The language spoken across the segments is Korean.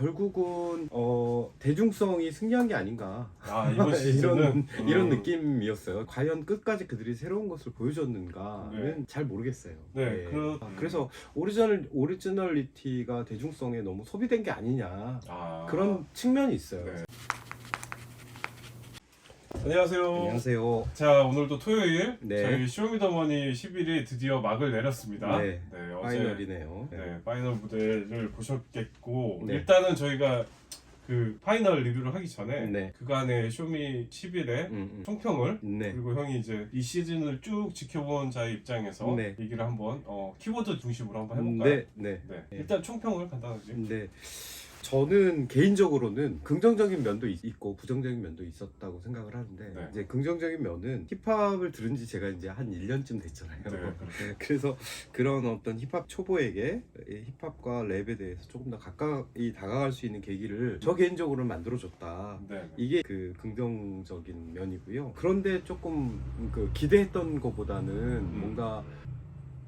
결국은 어, 대중성이 승리한 게 아닌가 아 이번 이런 시즌은 이런 음, 느낌이었어요. 과연 끝까지 그들이 새로운 것을 보여줬는가는 네. 잘 모르겠어요. 네, 그- 아, 그래서 오리지널 오리지널리티가 대중성에 너무 소비된 게 아니냐 아, 그런 측면이 있어요. 네. 안녕하세요. 안녕하세요. 자 오늘도 토요일 네. 저희 쇼미더머니 10일이 드디어 막을 내렸습니다. 네, 어제 파이널이네요. 네, 파이널 무대를 보셨겠고 네. 일단은 저희가 그 파이널 리뷰를 하기 전에 네. 그간의 쇼미 10일의 음, 총평을 음. 네. 그리고 형이 이제 이 시즌을 쭉 지켜본 자의 입장에서 네. 얘기를 한번 어, 키워드 중심으로 한번 해볼까요? 네, 네. 네. 네. 일단 총평을 간단하게. 근데 저는 개인적으로는 긍정적인 면도 있- 있고 부정적인 면도 있었다고 생각을 하는데 네. 이제 긍정적인 면은 힙합을 들은 지 제가 이제 한 1년쯤 됐잖아요. 네, 그렇죠. 그래서 그런 어떤 힙합 초보에게 이 힙합과 랩에 대해서 조금 더 가까이 다가갈 수 있는 계기를 저 개인적으로는 만들어줬다. 네. 네. 이게 그 긍정적인 면이고요. 그런데 조금 그 기대했던 것보다는 음. 뭔가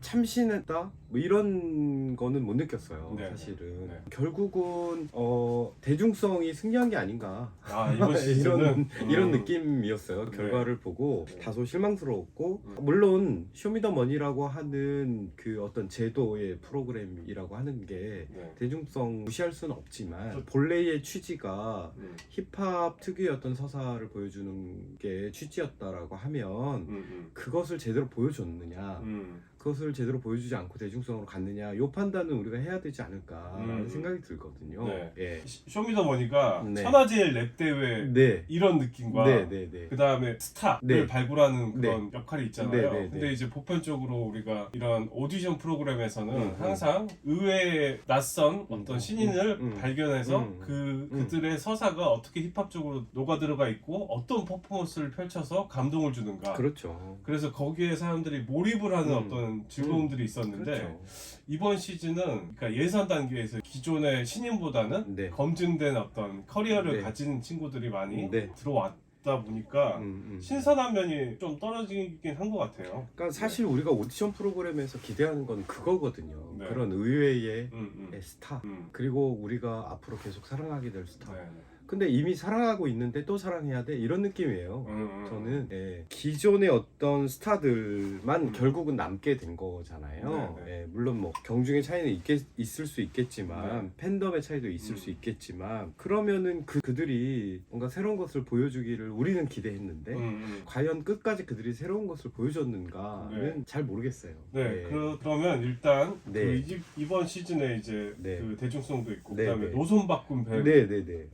참신했다 뭐 이런 거는 못 느꼈어요. 네, 사실은 네. 결국은 어 대중성이 승리한 게 아닌가 아 이번 시즌은 이런 음, 이런 느낌이었어요. 네. 결과를 보고 네. 다소 실망스러웠고 음. 물론 쇼미더머니라고 하는 그 어떤 제도의 프로그램이라고 하는 게 네. 대중성 무시할 수는 없지만 저- 본래의 취지가 음, 힙합 특유의 어떤 서사를 보여주는 게 취지였다라고 하면 음, 음, 그것을 제대로 보여줬느냐 음. 그것을 제대로 보여주지 않고 대중 성으로 갔느냐 요 판단은 우리가 해야 되지 않을까라는 음. 생각이 들거든요. 네. 예. 시- 쇼미더 머니가 네. 천하제일 랩 대회 네. 이런 느낌과 네, 네, 네. 그 다음에 스타를 네. 발굴하는 그런 역할이 있잖아요. 네, 네, 네. 근데 이제 보편적으로 우리가 이런 오디션 프로그램에서는 음, 음. 항상 의외의 낯선 어떤 음, 신인을 음, 음. 발견해서 음, 그 음. 그들의 서사가 어떻게 힙합적으로 녹아 들어가 있고 어떤 퍼포먼스를 펼쳐서 감동을 주는가. 그렇죠. 그래서 거기에 사람들이 몰입을 하는 음. 어떤 즐거움들이 있었는데 그렇죠. 이번 시즌은 그러니까 예선 단계에서 기존의 신인보다는 네. 검증된 어떤 커리어를 네. 가진 친구들이 많이 네. 들어왔다 보니까 음, 음. 신선한 면이 좀 떨어지긴 한 것 같아요. 그러니까 사실 우리가 오디션 프로그램에서 기대하는 건 그거거든요. 네. 그런 의외의 음, 음, 스타. 음. 그리고 우리가 앞으로 계속 사랑하게 될 스타. 네. 근데 이미 사랑하고 있는데 또 사랑해야 돼 이런 느낌이에요. 음, 음. 저는 예, 기존의 어떤 스타들만 음. 결국은 남게 된 거잖아요. 네, 네. 예, 물론 뭐 경중의 차이는 있겠, 있을 수 있겠지만 네. 팬덤의 차이도 있을 음. 수 있겠지만 그러면은 그 그들이 뭔가 새로운 것을 보여주기를 우리는 기대했는데 음, 음. 과연 끝까지 그들이 새로운 것을 보여줬는가는 네. 잘 모르겠어요. 네, 예. 그, 그러면 일단 네. 그 이, 이번 시즌에 이제 네. 그 대중성도 있고 네, 그다음에 네. 노선 바꾼 배 네, 네, 네.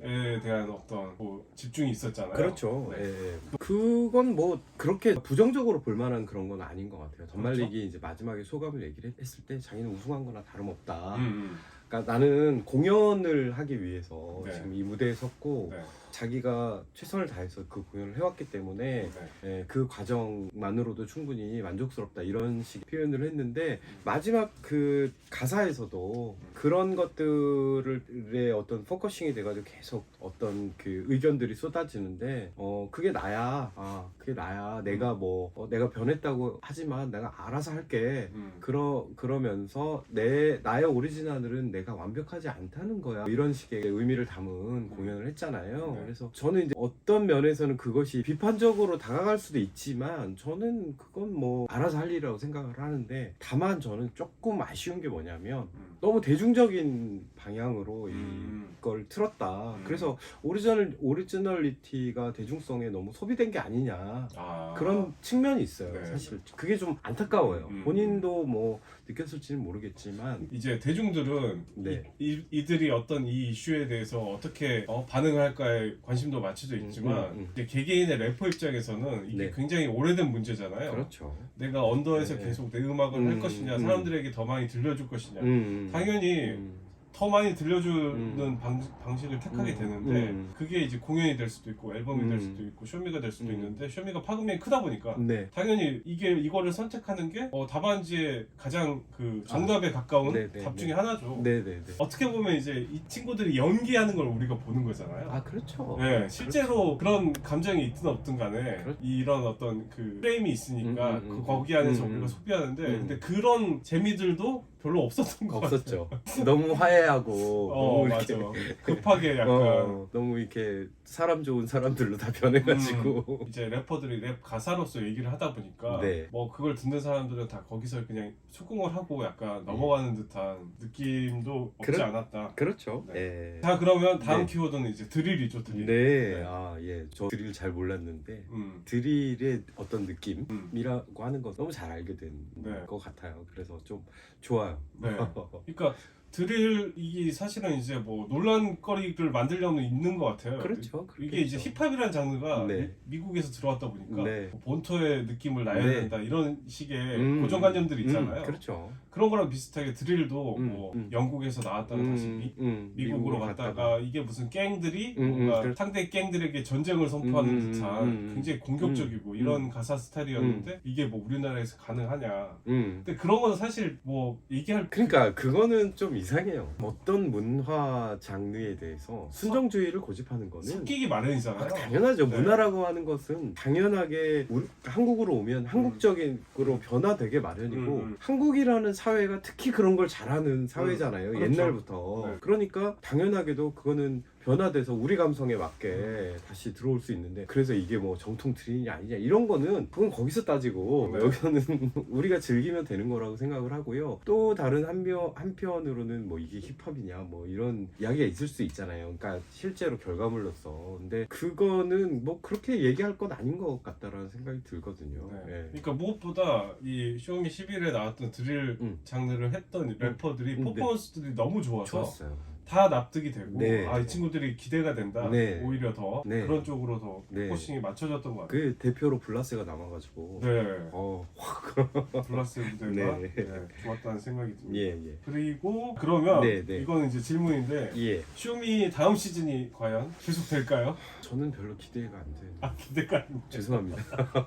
에 대한 어떤 뭐 집중이 있었잖아요. 그렇죠. 네. 예. 그건 뭐 그렇게 부정적으로 볼 만한 그런 건 아닌 것 같아요. 전말리기 그렇죠. 이제 마지막에 소감을 얘기를 했을 때 자기는 우승한 거나 다름없다. 음, 음. 그러니까 나는 공연을 하기 위해서 네. 지금 이 무대에 섰고 네. 자기가 최선을 다해서 그 공연을 해왔기 때문에 네. 예, 그 과정만으로도 충분히 만족스럽다 이런 식의 표현을 했는데 음. 마지막 그 가사에서도 그런 것들의 어떤 포커싱이 돼가지고 계속 어떤 그 의견들이 쏟아지는데 어 그게 나야 아 그게 나야 내가 뭐 어, 내가 변했다고 하지만 내가 알아서 할게 음. 그러 그러면서 내 나의 오리지널은 내가 완벽하지 않다는 거야 이런 식의 의미를 담은 공연을 했잖아요. 네. 그래서 저는 이제 어떤 면에서는 그것이 비판적으로 다가갈 수도 있지만 저는 그건 뭐 알아서 할 일이라고 생각을 하는데 다만 저는 조금 아쉬운 게 뭐냐면 음. 너무 대중적인 방향으로 음. 이걸 틀었다. 음. 그래서 오리지널 오리지널리티가 대중성에 너무 소비된 게 아니냐. 아. 그런 측면이 있어요. 네. 사실 그게 좀 안타까워요. 음. 본인도 뭐 느꼈을지는 모르겠지만 이제 대중들은 네. 이, 들이 어떤 이 이슈에 대해서 어떻게 어, 반응을 할까에 관심도 맞춰져 있지만 음, 음, 음. 이제 개개인의 래퍼 입장에서는 이게 네. 굉장히 오래된 문제잖아요. 그렇죠. 내가 언더에서 네. 계속 내 음악을 할 음, 것이냐, 음. 사람들에게 더 많이 들려줄 것이냐. 음, 당연히 음. 더 많이 들려주는 음. 방, 방식을 택하게 음, 되는데 음. 그게 이제 공연이 될 수도 있고 앨범이 될 음. 수도 있고 쇼미가 될 수도 음. 있는데 쇼미가 파급력이 크다 보니까 네. 당연히 이게 이거를 선택하는 게 어, 답안지의 가장 그 정답에 가까운 네, 네, 답 중에 네. 하나죠. 네네네. 어떻게 보면 이제 이 친구들이 연기하는 걸 우리가 보는 거잖아요. 아 그렇죠. 네, 실제로 그런 감정이 있든 없든 간에 그렇- 이런 어떤 그 프레임이 있으니까 음, 음, 그 음, 거기 안에서 음, 우리가 음. 소비하는데 음. 근데 그런 재미들도 별로 없었던 것 같아요. 없었죠. 너무 화해하고 어 너무. 이렇게 급하게 약간 어, 너무 이렇게 사람 좋은 사람들로 다 변해가지고 음, 이제 래퍼들이 랩 가사로서 얘기를 하다 보니까 네. 뭐 그걸 듣는 사람들은 다 거기서 그냥 수긍을 하고 약간 넘어가는 듯한 느낌도 없지 그래- 않았다. 그렇죠. 네. 예. 자 그러면 다음 네. 키워드는 이제 드릴이죠 드릴. 네, 네. 아 예, 저 드릴 잘 몰랐는데 음. 드릴의 어떤 음. 느낌이라고 하는 거 너무 잘 알게 된것 네. 같아요. 그래서 좀 좋아요. 네. 그러니까 드릴이 사실은 이제 뭐 논란거리를 만들려면 있는 것 같아요. 그렇죠. 이게 이제 힙합이라는 장르가 네. 미, 국에서 들어왔다 보니까 네. 뭐 본토의 느낌을 나야 네. 된다 이런 식의 음, 고정관념들이 음, 있잖아요. 그렇죠. 그런 거랑 비슷하게 드릴도 음, 뭐 음. 영국에서 나왔다가 다시 미, 음, 미국으로 갔다가 이게 무슨 갱들이 음, 음, 뭔가 그래. 상대 갱들에게 전쟁을 선포하는 음, 음, 듯한 음, 음. 굉장히 공격적이고 이런 음. 가사 스타일이었는데 이게 뭐 우리나라에서 가능하냐 음. 근데 그런 건 사실 뭐 얘기할 그러니까 그거는 좀 이상해요. 어떤 문화 장르에 대해서 순정주의를 고집하는 거는 섞이기 마련이잖아요 아, 당연하죠. 네. 문화라고 하는 것은 당연하게 우리- 한국으로 오면 한국적인으로 변화되게 마련이고 음, 음. 한국이라는 사회가 특히 그런 걸 잘하는 사회잖아요. 그렇죠. 옛날부터. 네. 그러니까 당연하게도 그거는 변화돼서 우리 감성에 맞게 음. 다시 들어올 수 있는데 그래서 이게 뭐 정통 트린이 아니냐 이런 거는 그건 거기서 따지고 네. 여기서는 우리가 즐기면 되는 거라고 생각을 하고요. 또 다른 한편 한편으로는 뭐 이게 힙합이냐 뭐 이런 이야기가 있을 수 있잖아요. 그러니까 실제로 결과물로서 근데 그거는 뭐 그렇게 얘기할 건 아닌 것 같다라는 생각이 들거든요. 네. 예. 그러니까 무엇보다 이 쇼미 11에 나왔던 드릴 음. 장르를 했던 래퍼들이 음, 네. 퍼포먼스들이 너무 좋아서 좋았어요. 다 납득이 되고 네. 아 이 친구들이 기대가 된다 네. 오히려 더 네. 그런 쪽으로 더 네. 포싱이 맞춰졌던 것 같아요 그 대표로 블라스가 남아가지고 네 어, 블라스 무대가 네. 네, 좋았다는 생각이 듭니다 예, 예. 그리고 그러면 네, 네. 이거는 이제 질문인데 예. 쇼미 다음 시즌이 과연 계속 될까요? 저는 별로 기대가 안 돼요. 아 기대가 안 돼. 죄송합니다.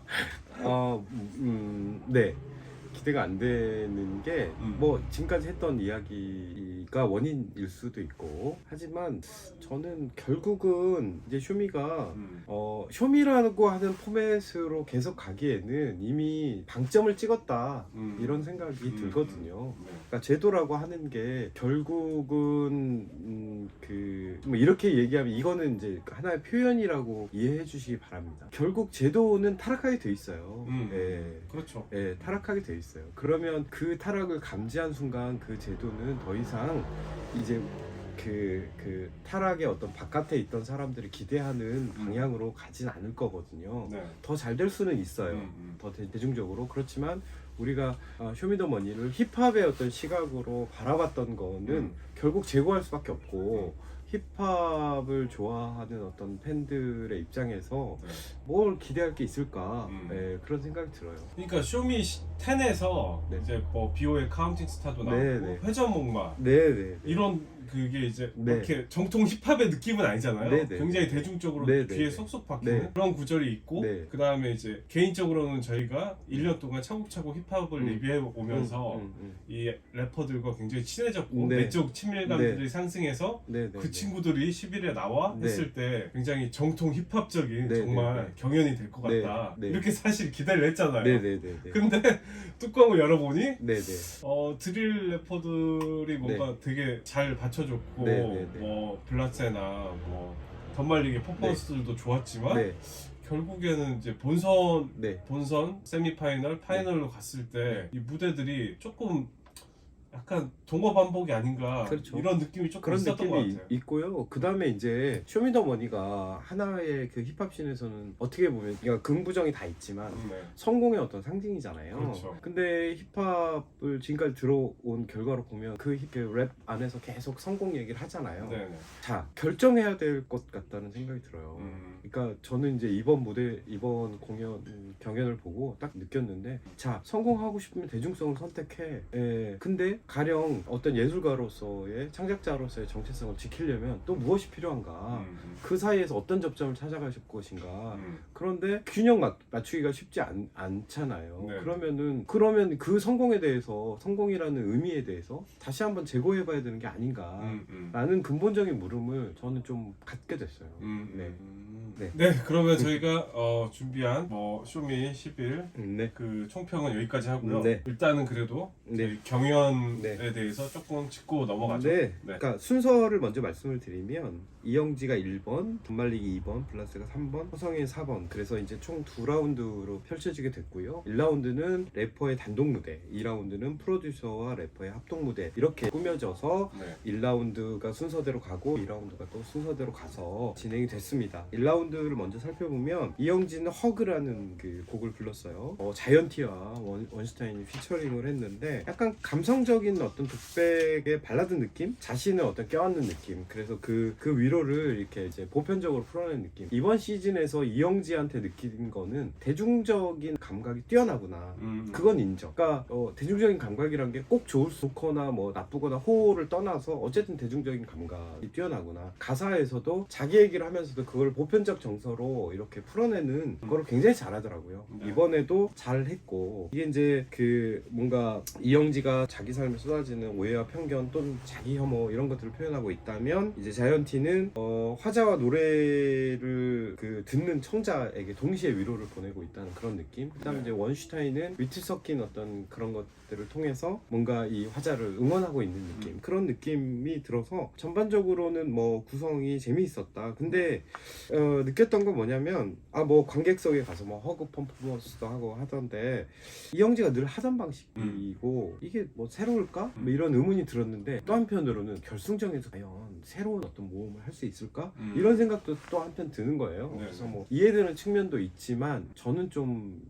어, 음, 네. 기대가 안 되는 게 음. 뭐 지금까지 했던 이야기가 원인일 수도 있고 하지만 저는 결국은 이제 쇼미가 음. 어, 쇼미라고 하는 포맷으로 계속 가기에는 이미 방점을 찍었다 음. 이런 생각이 음. 들거든요. 네. 그러니까 제도라고 하는 게 결국은 음, 그뭐 이렇게 얘기하면 이거는 이제 하나의 표현이라고 이해해 주시기 바랍니다. 결국 제도는 타락하게 돼 있어요. 음. 예. 그렇죠 예, 타락하게 돼 있어요. 그러면 그 타락을 감지한 순간 그 제도는 더 이상 이제 그, 그 타락의 어떤 바깥에 있던 사람들이 기대하는 방향으로 가진 않을 거거든요. 네. 더잘 될 수는 있어요. 음, 음. 더 대, 대중적으로 그렇지만 우리가 어, 쇼미더머니를 힙합의 어떤 시각으로 바라봤던 거는 음. 결국 제고할 수밖에 없고 힙합을 좋아하는 어떤 팬들의 입장에서 네. 뭘 기대할 게 있을까 음. 예, 그런 생각이 들어요. 그러니까 쇼미 10에서 네. 이제 뭐 비오의 카운팅 스타도 나오고 네, 네. 회전목마 네네. 이런 그게 이제 네. 이렇게 정통 힙합의 느낌은 아니잖아요. 네, 네. 굉장히 대중적으로 네, 네, 귀에 네. 쏙쏙 박히는 네. 그런 구절이 있고 네. 그 다음에 이제 개인적으로는 저희가 1년 동안 차곡차곡 힙합을 음. 리뷰해 오면서 음, 음, 이 래퍼들과 굉장히 친해졌고 네. 내적 친밀감들이 네. 상승해서 음. 네네. 그 친구들이 10일에 나와 네. 했을 때 굉장히 정통 힙합적인 네, 정말 네, 네. 경연이 될것 네, 같다 네. 이렇게 사실 기대를 했잖아요. 네네 네. 근데 뚜껑을 열어보니 네 네. 어 드릴 래퍼들이 뭔가 되게 잘 받쳐 줬고 네, 네, 네. 뭐 블라세나 뭐 덤말리게 퍼포먼스들도 좋았지만 네. 결국에는 이제 본선 네. 본선 세미파이널 파이널로 갔을 때 이 무대들이 조금 약간 동어 반복이 아닌가 그렇죠. 이런 느낌이 조금 그런 있었던 것 느낌이 같아요. 있- 있고요. 그 다음에 이제 쇼미더머니가 하나의 그 힙합씬에서는 어떻게 보면 그러니까 긍부정이 다 있지만 네. 성공의 어떤 상징이잖아요. 그렇죠. 근데 힙합을 지금까지 들어온 결과로 보면 그랩 안에서 계속 성공 얘기를 하잖아요. 네. 네. 자 결정해야 될 것 같다는 생각이 들어요. 음. 그러니까 저는 이제 이번 무대 이번 공연 음, 경연을 보고 딱 느꼈는데 자 성공하고 싶으면 대중성을 선택해. 예. 근데 가령 어떤 예술가로서의 창작자로서의 정체성을 지키려면 또 무엇이 필요한가? 음. 그 사이에서 어떤 접점을 찾아가실 것인가? 음. 그런데 균형 맞, 맞추기가 쉽지 않, 않잖아요. 네. 그러면은 그러면 그 성공에 대해서 성공이라는 의미에 대해서 다시 한번 재고해 봐야 되는 게 아닌가? 음. 음. 라는 근본적인 물음을 저는 좀 갖게 됐어요. 음. 네. 음. 네. 네, 그러면 저희가 어, 준비한 뭐 쇼미 11 음, 네. 그 총평은 여기까지 하고요. 네. 일단은 그래도 네. 저희 경연에 네. 대해서 조금 짚고 넘어가죠. 네. 그러니까 순서를 먼저 말씀을 드리면 이영지가 1번, 분말리기 2번, 블라스가 3번, 허성이 4번. 그래서 이제 총 두 라운드로 펼쳐지게 됐고요. 1라운드는 래퍼의 단독 무대, 2라운드는 프로듀서와 래퍼의 합동 무대 이렇게 꾸며져서 네. 1라운드가 순서대로 가고 2라운드가 또 순서대로 가서 진행이 됐습니다. 1라운드를 먼저 살펴보면 이영진은 허그라는 그 곡을 불렀어요. 어, 자이언티와 원, 원슈타인이 피처링을 했는데 약간 감성적인 어떤 독백의 발라드 느낌? 자신을 어떤 껴안는 느낌. 그래서 그, 그 위로 를 이렇게 이제 보편적으로 풀어낸 느낌. 이번 시즌에서 이영지한테 느낀 거는 대중적인 감각이 뛰어나구나. 음, 그건 인정. 그러니까 어, 대중적인 감각이란 게 꼭 좋을 좋거나 뭐 나쁘거나 호를 떠나서 어쨌든 대중적인 감각이 뛰어나구나. 가사에서도 자기 얘기를 하면서도 그걸 보편적 정서로 이렇게 풀어내는 그걸 굉장히 잘하더라고요. 네. 이번에도 잘했고 이게 이제 그 뭔가 이영지가 자기 삶에 쏟아지는 오해와 편견 또는 자기 혐오 이런 것들을 표현하고 있다면 이제 자이언티는 어, 화자와 노래를 그 듣는 청자에게 동시에 위로를 보내고 있다는 그런 느낌. 그다음 에 네. 이제 원슈타인은 위트 섞인 어떤 그런 것 들을 통해서 뭔가 이 화자를 응원하고 있는 느낌. 음. 그런 느낌이 들어서 전반적으로는 뭐 구성이 재미있었다. 근데 어, 느꼈던 건 뭐냐면 아 뭐 관객석에 가서 뭐 허그 퍼포먼스도 하고 하던데 이영지가 늘 하던 방식이고 이게 뭐 새로울까? 뭐 이런 의문이 들었는데 또 한편으로는 결승전에서 과연 새로운 어떤 모험을 할 수 있을까? 음. 이런 생각도 또 한편 드는 거예요. 네, 그래서 네. 뭐 이해되는 측면도 있지만 저는 좀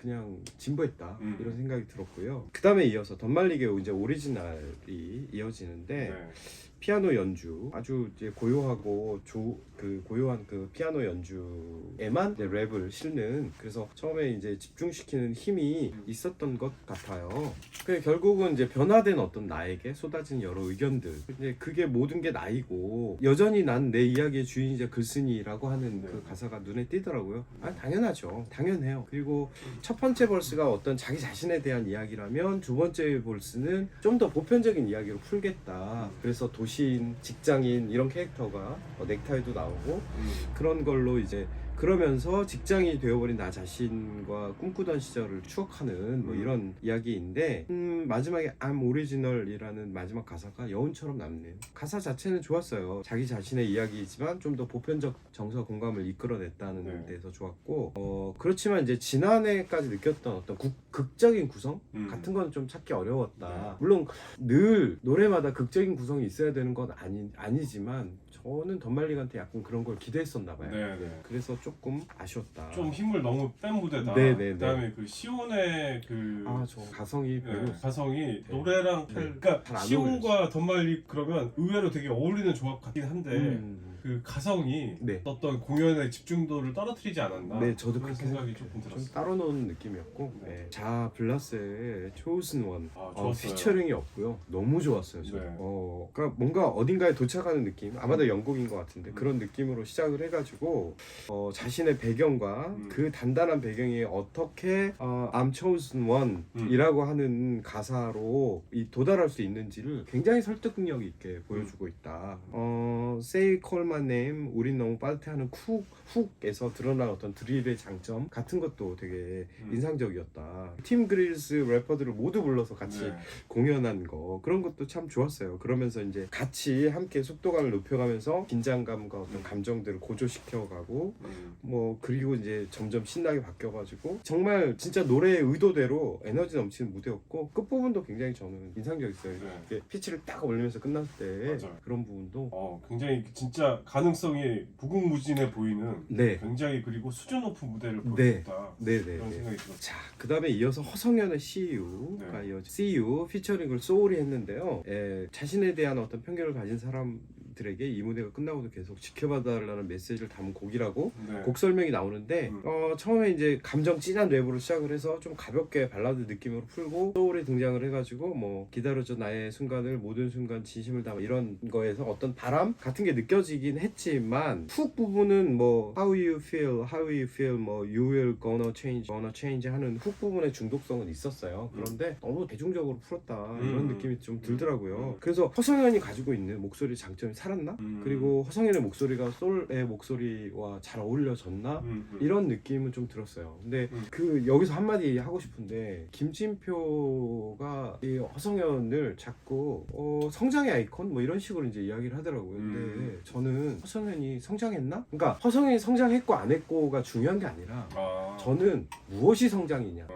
그냥 진보했다 음. 이런 생각이 들었고요. 그 다음에 이어서 덧말리게 이제 오리지널이 이어지는데 네. 피아노 연주 아주 이제 고요하고 조, 그 고요한 그 피아노 연주에만 이제 랩을 실는 그래서 처음에 이제 집중시키는 힘이 있었던 것 같아요. 그 결국은 이제 변화된 어떤 나에게 쏟아진 여러 의견들. 근데 그게 모든 게 나이고 여전히 난 내 이야기의 주인이자 글쓴이라고 하는 그 네. 가사가 눈에 띄더라고요. 아 당연하죠. 당연해요. 그리고 첫 번째 벌스가 어떤 자기 자신에 대한 이야기라면 두 번째 벌스는 좀 더 보편적인 이야기로 풀겠다. 그래서 도시인, 직장인 이런 캐릭터가 어, 넥타이도 나오고 음. 그런 걸로 이제 그러면서 직장이 되어버린 나 자신과 꿈꾸던 시절을 추억하는 뭐 음. 이런 이야기인데 음, 마지막에 I'm Original이라는 마지막 가사가 여운처럼 남네요. 가사 자체는 좋았어요. 자기 자신의 이야기이지만 좀 더 보편적 정서 공감을 이끌어냈다는 네. 데서 좋았고 어, 그렇지만 이제 지난해까지 느꼈던 어떤 국- 극적인 구성 음. 같은 건 좀 찾기 어려웠다. 네. 물론 늘 노래마다 극적인 구성이 있어야 되는 건 아니, 아니지만 저는 덤말릭한테 약간 그런 걸 기대했었나 봐요. 네, 네. 그래서 조금 아쉬웠다. 좀 힘을 너무 뺀 무대다. 네, 네, 네. 그다음에 그 시온의 그 아, 저 가성이 네, 별로 가성이 노래랑 네. 잘, 그러니까 잘안 시온과 덤말리 그러면 의외로 되게 어울리는 조합 같긴 한데 음, 그 가성이 네. 어떤 공연의 집중도를 떨어뜨리지 않았나? 네, 저도 그런 그렇게 생각이 생각해요. 조금 좀 들었어요. 따로 노는 느낌이었고. 네. 네. 자, 블라스의 초우슨 원. 아, 어, 좋았어요. 피처링이 없고요. 너무 좋았어요. 저. 네. 어, 그러니까 뭔가 어딘가에 도착하는 느낌. 아마도 영국인 것 같은데 음. 그런 느낌으로 시작을 해가지고 어, 자신의 배경과 음. 그 단단한 배경이 어떻게 어, I'm chosen one이라고 하는 가사로 이 도달할 수 있는지를 굉장히 설득력 있게 보여주고 있다. 어, Say Call Name, 우린 너무 빠듯해하는 쿡 훅에서 드러난 어떤 드릴의 장점 같은 것도 되게 음. 인상적이었다. 팀 그릴스 래퍼들을 모두 불러서 같이 네. 공연한 거 그런 것도 참 좋았어요. 그러면서 이제 같이 함께 속도감을 높여가면서 긴장감과 어떤 음. 감정들을 고조시켜가고 음. 뭐 그리고 이제 점점 신나게 바뀌어가지고 정말 진짜 노래의 의도대로 에너지 넘치는 무대였고 끝 부분도 굉장히 저는 인상적이었어요. 네. 피치를 딱 올리면서 끝났을 때 맞아요. 그런 부분도 어, 굉장히 진짜 가능성이 무궁무진해 보이는 네, 굉장히 그리고 수준 높은 무대를 네. 보여줬다. 네, 네, 그런 네. 생각이 들었어요. 자, 그 다음에 이어서 허성현의 CU가 네. 이어져 CU 피처링을 소울이 했는데요. 에, 자신에 대한 어떤 편견을 가진 사람 들에게 이 무대가 끝나고도 계속 지켜봐달라는 메시지를 담은 곡이라고 네. 곡 설명이 나오는데 음. 어, 처음에 이제 감정 진한 랩으로 시작을 해서 좀 가볍게 발라드 느낌으로 풀고 소울이 등장을 해가지고 뭐 기다려줘 나의 순간을 모든 순간 진심을 담아 이런 거에서 어떤 바람 같은 게 느껴지긴 했지만 훅 부분은 뭐 how you feel, how you feel, 뭐 you will gonna change, gonna change 하는 훅 부분의 중독성은 있었어요. 그런데 너무 대중적으로 풀었다 이런 음. 느낌이 좀 들더라고요. 음. 그래서 허성현이 가지고 있는 목소리 장점이 살았나? 음. 그리고 허성현의 목소리가 솔의 목소리와 잘 어울려졌나? 음, 음. 이런 느낌은 좀 들었어요. 근데 음. 그 여기서 한마디 하고 싶은데 김진표가 이 허성현을 자꾸 어, 성장의 아이콘 뭐 이런 식으로 이제 이야기를 하더라고요. 근데 음. 저는 허성현이 성장했나? 그러니까 허성현이 성장했고 안 했고가 중요한 게 아니라 아. 저는 무엇이 성장이냐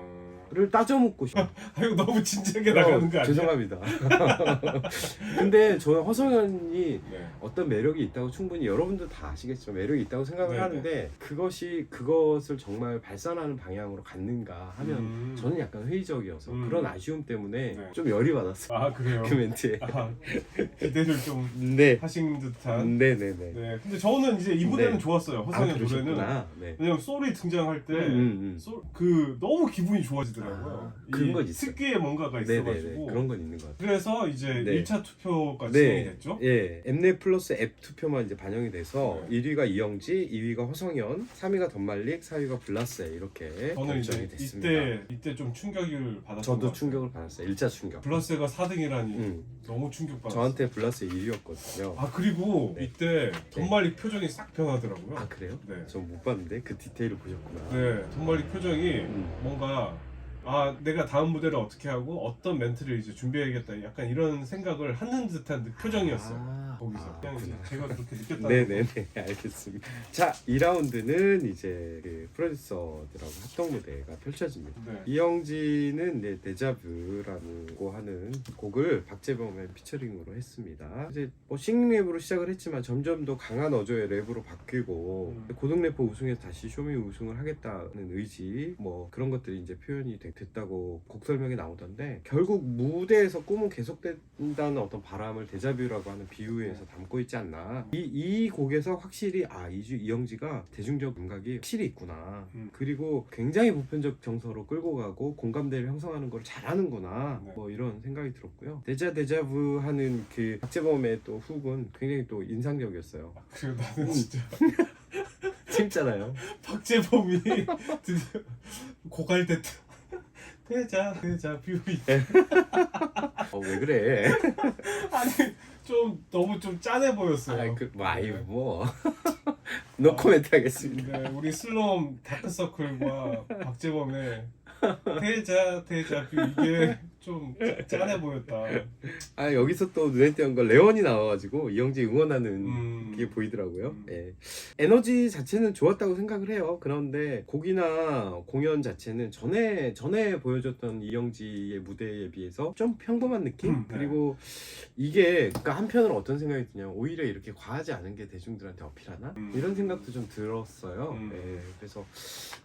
를 어. 따져 묻고 싶어요. 아 이거 너무 진지하게 나가는 거 아니야? 죄송합니다. 근데 저는 허성현이 네. 어떤 매력이 있다고 충분히 여러분들 다 아시겠지만 매력이 있다고 생각을 네네. 하는데 그것이 그것을 정말 발산하는 방향으로 갔는가 하면 음. 저는 약간 회의적이어서 음. 그런 아쉬움 때문에 네. 좀 열이 받았어요. 아 그래요? 그 멘트에. 아, 기대를 좀 네. 하신 듯한 네네네. 네 근데 저는 이제 이 무대는 네. 좋았어요 아 허성의 노래는 그러셨구나. 네. 왜냐면 소리 등장할 때 음, 음, 음. 소- 그 너무 기분이 좋아지더라고요 아, 그런 이건 있어요. 특유의 뭔가가 네네네. 있어가지고 그런 건 있는 것 같아요. 그래서 이제 네. 1차 투표가 진행이 됐죠 예. 엠넷 플러스 앱 투표만 이제 반영이 돼서 네. 1위가 이영지, 2위가 허성현, 3위가 덤말릭, 4위가 블라세 이렇게 저는 이제 결정이 됐습니다. 이때 이때 좀 충격을 받았던 것 저도. 충격을 받았어요. 1차 충격. 블라스가 4등이라니 음. 너무 충격받았어요 저한테 블라스 1위였거든요. 아 그리고 네. 이때 돈말리 표정이 싹 변하더라고요 아 그래요? 네. 전 못 봤는데 그 디테일을 보셨구나. 네, 돈말리 표정이 음. 뭔가 아 내가 다음 무대를 어떻게 하고 어떤 멘트를 이제 준비해야겠다 약간 이런 생각을 하는 듯한 표정이었어요 아, 거기서 아, 그냥 이제 그렇구나. 제가 그렇게 느꼈다는 네네네 알겠습니다. 자 2라운드는 이제 그 프로듀서들하고 합동 무대가 펼쳐집니다. 네. 이영지는 네, 데자뷰라고 하는 곡을 박재범의 피처링으로 했습니다. 이제 뭐 싱랩으로 시작을 했지만 점점 더 강한 어조의 랩으로 바뀌고 음. 고등 래퍼 우승해서 다시 쇼미 우승을 하겠다는 의지 뭐 그런 것들이 이제 표현이 되- 됐다고 곡 설명에 나오던데 결국 무대에서 꿈은 계속된다는 어떤 바람을 데자뷰라고 하는 비유에서 담고 있지 않나. 이, 이 곡에서 확실히 아 이주 이영지가 대중적 감각이 확실히 있구나. 음. 그리고 굉장히 보편적 정서로 끌고 가고 공감대를 형성하는 걸 잘하는구나. 네. 뭐 이런 생각이 들었고요. 데자 데자부 하는 그 박재범의 또 훅은 굉장히 또 인상적이었어요. 그리고 나는 음. 진짜. 재밌잖아요. 박재범이 드디어 고갈 때 대자 대자 뷰 어, 왜 그래? 아니 좀 너무 좀 짠해 보였어요. 아이 그, 뭐 아이 네. 뭐. 노 코멘트 하겠습니다. 네, 우리 슬롬 다크서클과 박재범의 대자 대자 뷰 이게 좀 짠해 보였다. 아 여기서 또 눈에 띄는 건 레원이 나와가지고 이영지 응원하는 음. 게 보이더라고요. 음. 예. 에너지 자체는 좋았다고 생각을 해요. 그런데 곡이나 공연 자체는 전에 전에 보여줬던 이영지의 무대에 비해서 좀 평범한 느낌. 음, 네. 그리고 이게 그러니까 한편으로 어떤 생각이 드냐 면 오히려 이렇게 과하지 않은 게 대중들한테 어필하나 음. 이런 생각도 좀 들었어요. 음. 예. 그래서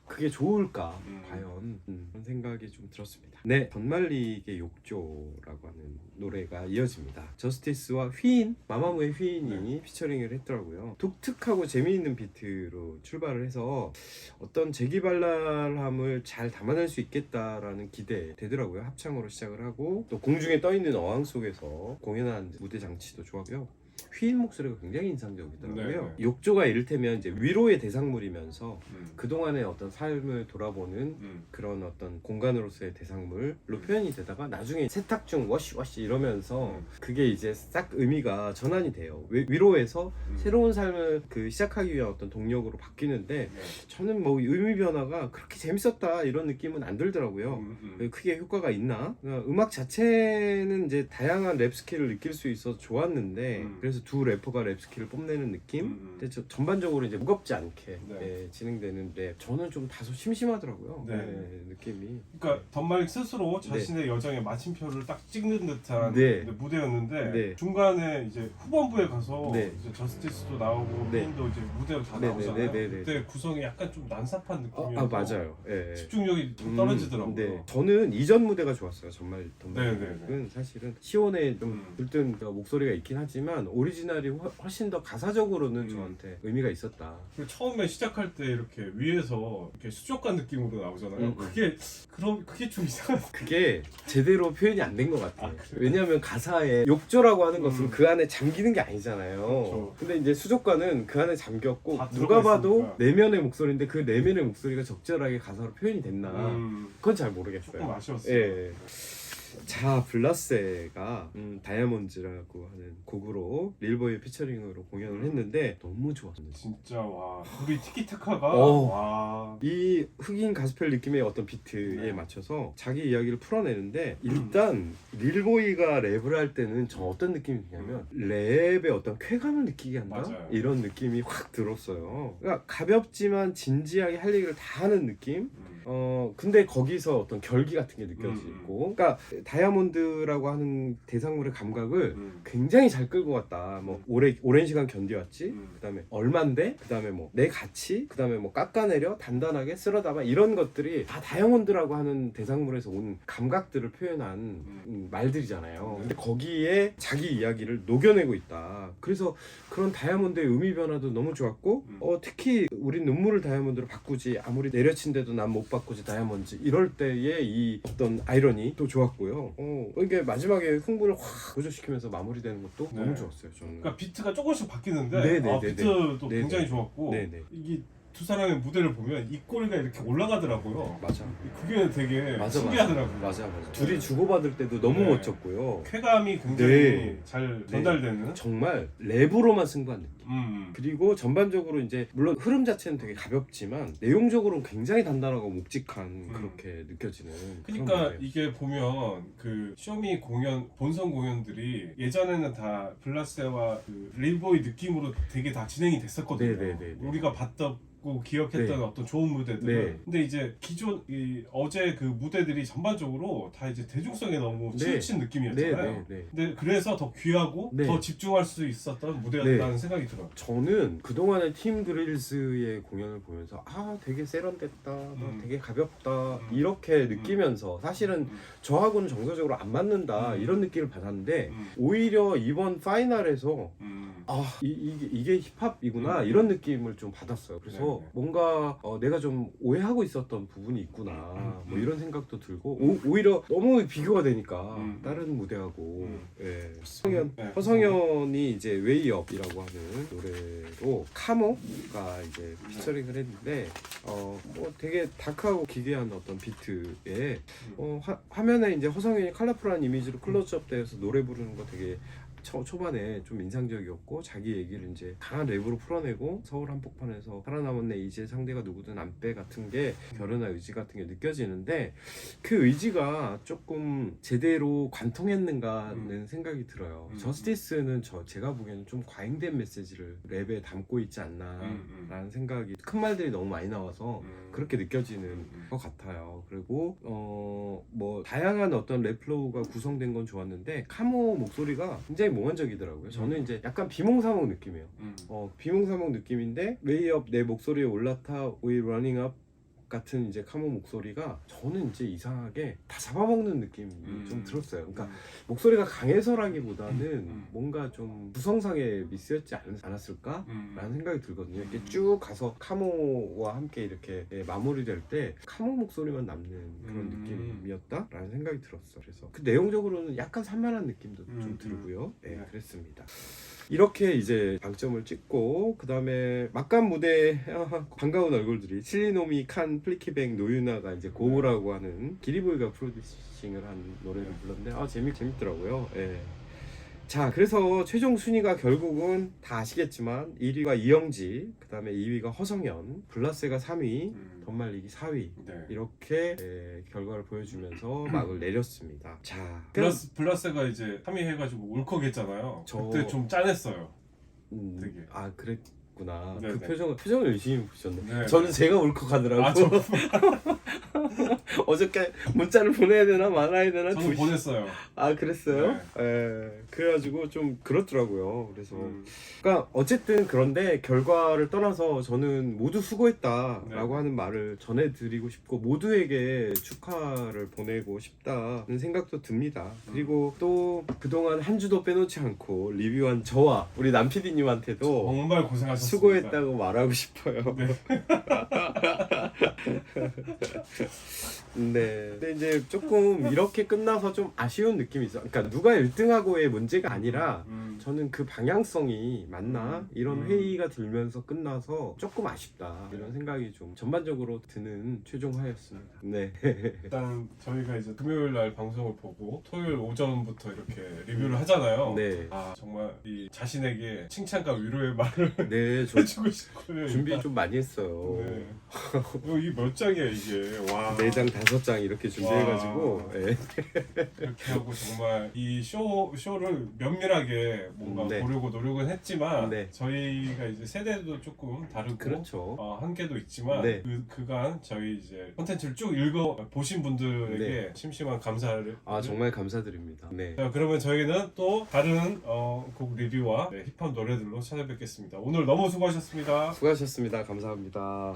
그게 좋을까 음. 과연 음, 그런 생각이 좀 들었습니다. 네, 던말릭의 욕조라고 하는 노래가 이어집니다. 저스티스와 휘인, 마마무의 휘인이 피처링을 했더라고요. 독특하고 재미있는 비트로 출발을 해서 어떤 재기발랄함을 잘 담아낼 수 있겠다라는 기대 되더라고요. 합창으로 시작을 하고 또 공중에 떠 있는 어항 속에서 공연한 무대 장치도 좋았고요. 휘인 목소리가 굉장히 인상적이더라고요. 네, 네. 욕조가 이를테면 이제 위로의 대상물이면서 음. 그동안의 어떤 삶을 돌아보는 음. 그런 어떤 공간으로서의 대상물로 표현이 되다가 나중에 세탁 중 워시 워시 이러면서 음. 그게 이제 싹 의미가 전환이 돼요. 위- 위로에서 음. 새로운 삶을 그 시작하기 위한 어떤 동력으로 바뀌는데 네. 저는 뭐 의미 변화가 그렇게 재밌었다 이런 느낌은 안 들더라고요. 음, 음. 그 크게 효과가 있나? 그러니까 음악 자체는 이제 다양한 랩 스킬을 느낄 수 있어서 좋았는데 음. 그래서 두 래퍼가 랩 스킬을 뽐내는 느낌? 음, 음. 근데 저- 전반적으로 이제 무겁지 않게 네. 예, 진행되는 랩 저는 좀 다소 심심하더라고요. 네. 예, 느낌이. 그러니까 던말릭 스스로 자신의 여정의 마침표를 딱 찍는 듯한 네. 이제 무대였는데 네. 중간에 이제 후반부에 가서 네. 이제 저스티스도 나오고 네. 핀도 이제 무대로 다 네, 나오잖아요. 네, 네, 네, 네. 그때 구성이 약간 좀 난삽한 아, 느낌이어서 아, 맞아요. 예. 집중력이 좀 음, 떨어지더라고요. 네. 저는 이전 무대가 좋았어요. 정말 네, 네, 은 사실은 시온의 좀 음. 들뜬 그 목소리가 있긴 하지만 오리 지널이 훨- 훨씬 더 가사적으로는 음. 저한테 의미가 있었다. 그리고 처음에 시작할 때 이렇게 위에서 이렇게 수족관 느낌으로 나오잖아요. 음, 음. 그게 그럼 그게 좀 이상한. 그게 제대로 표현이 안 된 것 같아요. 아? 왜냐하면 가사에 욕조라고 하는 것은 음. 그 안에 잠기는 게 아니잖아요. 그렇죠. 근데 이제 수족관은 그 안에 잠겼고 다 누가 들어가 봐도 있으니까. 내면의 목소리인데 그 내면의 목소리가 적절하게 가사로 표현이 됐나 음, 그건 잘 모르겠어요. 조금 아쉬웠어요. 예. 자 블라세가 음, 다이아몬드라고 하는 곡으로 릴보이 피처링으로 공연을 했는데 너무 좋았습니다. 진짜 와 우리 티키타카가 어. 와 이 흑인 가스펠 느낌의 어떤 비트에 네. 맞춰서 자기 이야기를 풀어내는데 일단 릴보이가 랩을 할 때는 저 어떤 느낌이 드냐면 랩의 어떤 쾌감을 느끼게 한다 맞아요. 이런 느낌이 확 들었어요. 그러니까 가볍지만 진지하게 할 얘기를 다 하는 느낌. 음. 어 근데 거기서 어떤 결기 같은 게 느껴지고, 그러니까 다이아몬드라고 하는 대상물의 감각을 음. 굉장히 잘 끌고 갔다. 뭐 오래 오랜 시간 견뎌왔지. 음. 그다음에 얼만데 그다음에 뭐 내 가치 그다음에 뭐 깎아내려 단단하게 쓸어담아 이런 것들이 다 다이아몬드라고 하는 대상물에서 온 감각들을 표현한 음, 말들이잖아요 네. 근데 거기에 자기 이야기를 녹여내고 있다 그래서 그런 다이아몬드의 의미 변화도 너무 좋았고 음. 어, 특히 우리 눈물을 다이아몬드로 바꾸지 아무리 내려친데도 난 못 바꾸지 다이아몬드 이럴 때의 이 어떤 아이러니 또 좋았고요 어, 이게 마지막에 흥분을 확 고조시키면서 마무리되는 것도 네. 너무 좋았어요 저는 그러니까 비트가 조금씩 바뀌는데 네, 네, 아, 네, 비트도 네, 굉장히 네. 좋았고 네, 네. 이게 두 사람의 무대를 보면 입꼬리가 이렇게 올라가더라고요. 맞아 그게 되게 맞아, 신기하더라고요. 맞아 맞아 둘이 주고받을 때도 너무 네. 멋졌고요 쾌감이 굉장히 네. 잘 전달되는. 정말 랩으로만 승부한 느낌 음. 그리고 전반적으로 이제 물론 흐름 자체는 되게 가볍지만 내용적으로는 굉장히 단단하고 묵직한 그렇게 느껴지는 그런 그러니까 노래예요. 이게 보면 그 쇼미 공연 본선 공연들이 예전에는 다 블라세와 그 릴보이 느낌으로 되게 다 진행이 됐었거든요. 네네네네. 우리가 봤던 고 기억했던 네. 어떤 좋은 무대들. 네. 근데 이제 기존 이 어제 그 무대들이 전반적으로 다 이제 대중성에 너무 네. 치우친 느낌이었잖아요. 네, 네, 네. 근데 그래서 더 귀하고 네. 더 집중할 수 있었던 무대였다는 생각이 들어요. 저는 그동안의 팀 그릴스의 공연을 보면서 아 되게 세련됐다 뭐 음. 되게 가볍다 음. 이렇게 느끼면서 사실은 음. 저하고는 정서적으로 안 맞는다 음. 이런 느낌을 받았는데 음. 오히려 이번 파이널에서 음. 아 이, 이게, 이게 힙합이구나 음. 이런 느낌을 좀 받았어요. 그래서 네 네. 뭔가 어, 내가 좀 오해하고 있었던 부분이 있구나 음. 뭐 음. 이런 생각도 들고 오, 오히려 너무 비교가 되니까 음. 다른 무대하고 음. 예. 허성현 네. 허성현이 이제 웨이업이라고 하는 노래로 카모가 이제 피처링을 했는데 어 뭐 되게 다크하고 기괴한 어떤 비트에 어, 화, 화면에 이제 허성현이 컬러풀한 이미지로 클로즈업 되어서 노래 부르는 거 되게 초, 초반에 좀 인상적이었고 자기 얘기를 이제 강한 랩으로 풀어내고 서울 한복판에서 살아남았네 이제 상대가 누구든 안 빼 같은 게 결연한 의지 같은 게 느껴지는데 그 의지가 조금 제대로 관통했는가는 생각이 들어요. 음. 저스티스는 저 제가 보기에는 좀 과잉된 메시지를 랩에 담고 있지 않나라는 음, 음. 생각이 큰 말들이 너무 많이 나와서 음. 그렇게 느껴지는 음. 것 같아요. 그리고 어 뭐 다양한 어떤 랩 플로우가 구성된 건 좋았는데 카모 목소리가 굉장히 몽환적이더라고요. 저는 음. 이제 약간 비몽사몽 느낌이에요. 음. 어 비몽사몽 느낌인데 웨이업 내 목소리에 올라타 We Running Up 같은 이제 카모 목소리가 저는 이제 이상하게 다 잡아먹는 느낌이 음. 좀 들었어요. 그러니까 음. 목소리가 강해서라기보다는 음. 뭔가 좀 구성상의 미스였지 않, 않았을까? 음. 라는 생각이 들거든요. 이렇게 음. 쭉 가서 카모와 함께 이렇게 예, 마무리될 때 카모 목소리만 남는 그런 음. 느낌이었다라는 생각이 들었어. 그래서 그 내용적으로는 약간 산만한 느낌도 음, 좀 음. 들고요. 네, 네. 그랬습니다. 이렇게 이제 방점을 찍고 그 다음에 막간 무대 반가운 얼굴들이 칠리노미 칸 플리키뱅 노유나가 이제 고우라고 하는 기리보이가 프로듀싱을 한 노래를 불렀는데 아 재밌 재밌더라고요. 예. 자 그래서 최종 순위가 결국은 다 아시겠지만 1위가 이영지 그 다음에 2위가 허성현 블라세가 3위 음. 덤말리기 4위 네. 이렇게 예, 결과를 보여주면서 막을 내렸습니다. 자 블라스 블라스가 이제 3위 해가지고 울컥했잖아요. 저- 그때 좀 짠했어요. 음, 되게. 아 그랬 구나. 네네. 그 표정 표정을 열심히 보셨네. 네. 저는 제가 울컥하더라고. 아, 저, 어저께 문자를 보내야 되나 말아야 되나 저는 두 시- 보냈어요. 아 그랬어요? 네. 예. 그래가지고 좀 그렇더라고요. 그래서 음. 그러니까 어쨌든 그런데 결과를 떠나서 저는 모두 수고했다라고 네. 하는 말을 전해드리고 싶고 모두에게 축하를 보내고 싶다는 생각도 듭니다. 음. 그리고 또 그동안 한 주도 빼놓지 않고 리뷰한 저와 우리 남 PD님한테도 정말 고생하셨습니다. 수고했다고 말하고 싶어요. 네. 네. 근데 이제 조금 이렇게 끝나서 좀 아쉬운 느낌이 있어. 그러니까 누가 1등하고의 문제가 아니라 음. 저는 그 방향성이 맞나 음. 이런 음. 회의가 들면서 끝나서 조금 아쉽다 이런 생각이 좀 전반적으로 드는 최종화였습니다. 네. 일단 저희가 이제 금요일 날 방송을 보고 토요일 오전부터 이렇게 리뷰를 하잖아요. 네. 아 정말 이 자신에게 칭찬과 위로의 말을 네, 좀 해주고 싶고요. 준비. 좀 많이 했어요. 네. 이거 이게 몇 장이야 이게? 와. 네장 다섯 장 이렇게 준비해가지고 와. 네. 이렇게 하고 정말 이 쇼 쇼를 면밀하게 뭔가 네. 보려고 노력은 했지만 네. 저희가 이제 세대도 조금 다르고 그렇죠. 어, 한계도 있지만 네. 그 그간 저희 이제 콘텐츠를 쭉 읽어 보신 분들에게 네. 심심한 감사를 아 정말 감사드립니다. 네. 자, 그러면 저희는 또 다른 어, 곡 리뷰와 네, 힙합 노래들로 찾아뵙겠습니다. 오늘 너무 수고하셨습니다. 수고하셨습니다. 감사합니다.